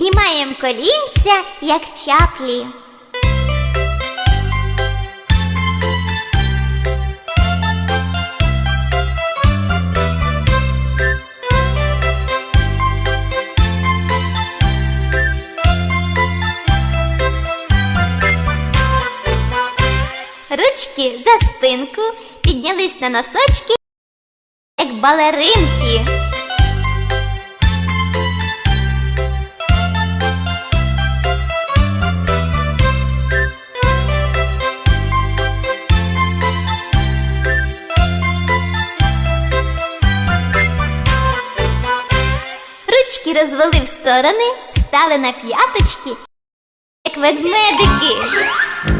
піднімаємо колінця, як чаплі. Ручки за спинку, піднялись на носочки, як балеринки. Розвели в сторони, стали на п'яточки, як ведмедики.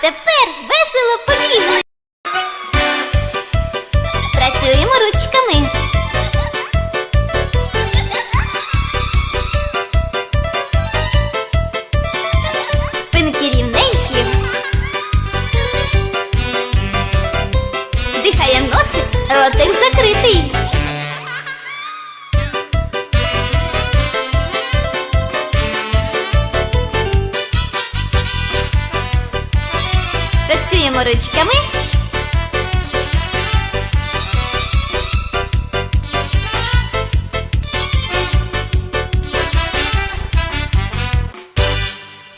Тепер весело побігли. Працюємо ручками. Спинки рівненькі. Дихає носик, ротик закритий. Працюємо ручками.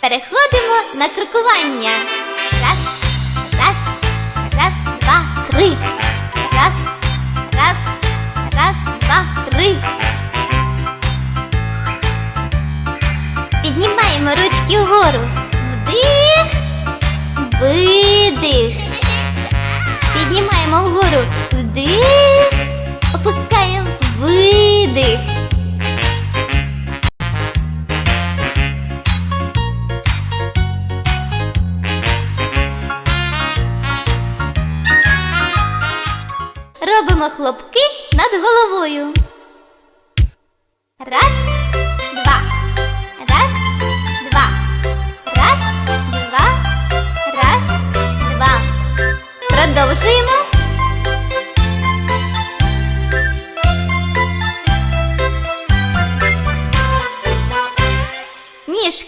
Переходимо на крокування. Раз, раз, раз, два, три. Раз, раз, раз, два, три. Піднімаємо ручки вгору. Вдих, видих. Вгору. Вдих, опускаємо видих. Робимо хлопки над головою. Раз,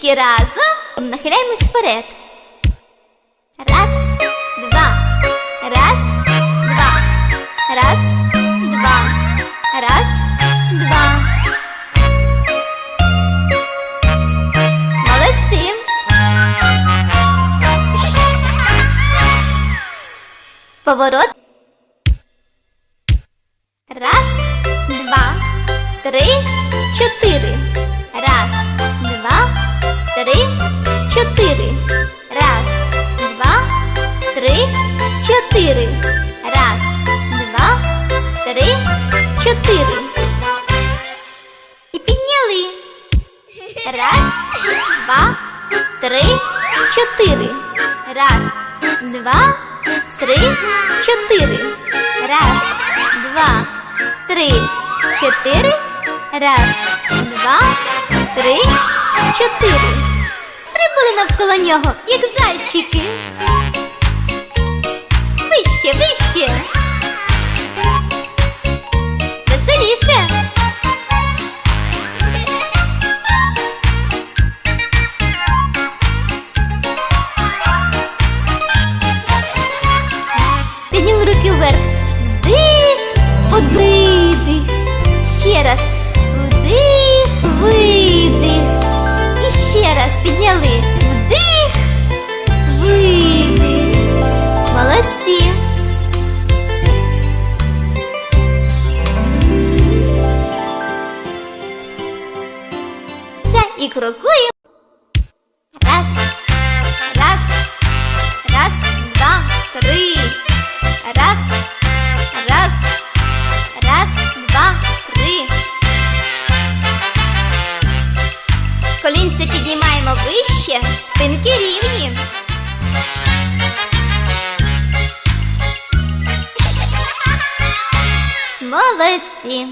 Ніжки разом нахиляємось вперед. Раз, два. Раз, два. Раз, два. Раз, два. Молодці. Поворот. Раз, два, три, чотири. Чотири. І підняли. Раз, два, три, чотири. Раз, два, три, чотири. Раз, два, три, чотири. Раз, два, три, чотири. Стрибали навколо нього, як зайчики. Вище, вище. Підняли руки вверх. Вдих, подвидих. Ще раз. Вдих, видих. І ще раз підняли. Вдих, видих. Молодці. Це і крокуємо. вулиці.